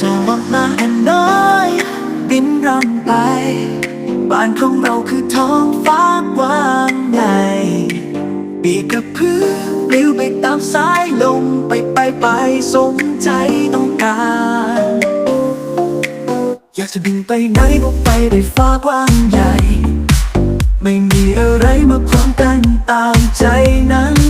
จเธอลมาแอนน้อยบินร่องไป บ้านของเราคือท้องฟ้ากว้างใหญ่ปีกระพือปลิวไปตามสายลมไปไปไปสมใจต้องการ อยากจะบินไปไหนก็ไปได้ฟ้ากว้างใหญ่ ไม่มีอะไรมาขวางกันตามใจนั้น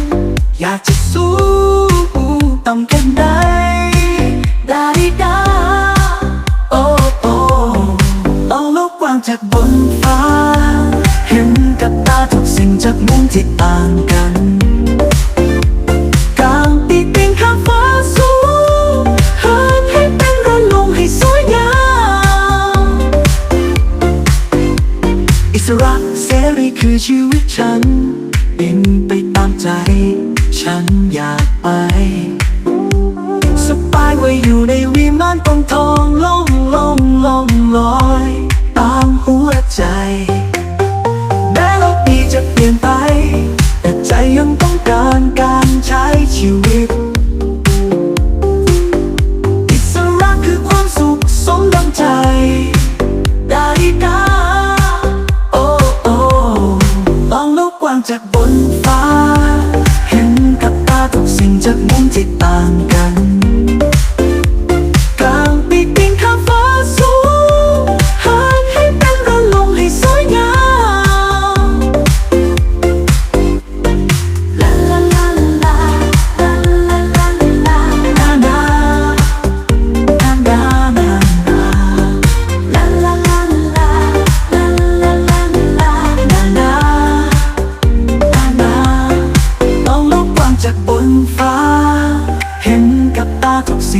อิสระเสรีคือชีวิตฉัน บินไปตามใจ ฉันอยากไป สบายไว้อยู่ในวิมานตองทองล่องล่องล่อง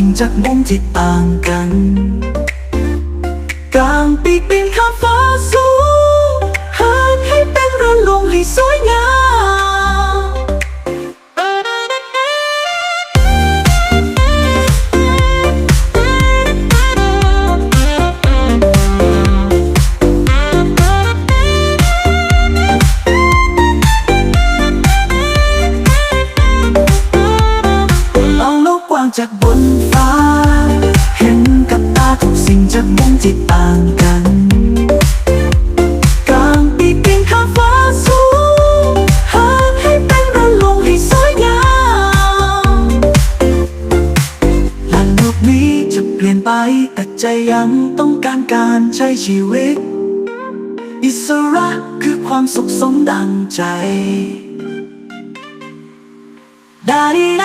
สิ่งจากมุมที่ต่างกัน กลางปีกบินข้ามฟ้าสูงหางให้เป็นระลงให้สวยงามากบนฟ้า เห็นกับตาทุกสิ่งจะมุมที่ต่างกัน กลางปีกบิงข้ามฟ้าสูงหากให้เป็นระลงให้สวยงามลานโลกนี้จะเปลี่ยนไปแต่ใจยังต้องการการใช้ชีวิต อิสระคือความสุขสมดังใจ ดาดี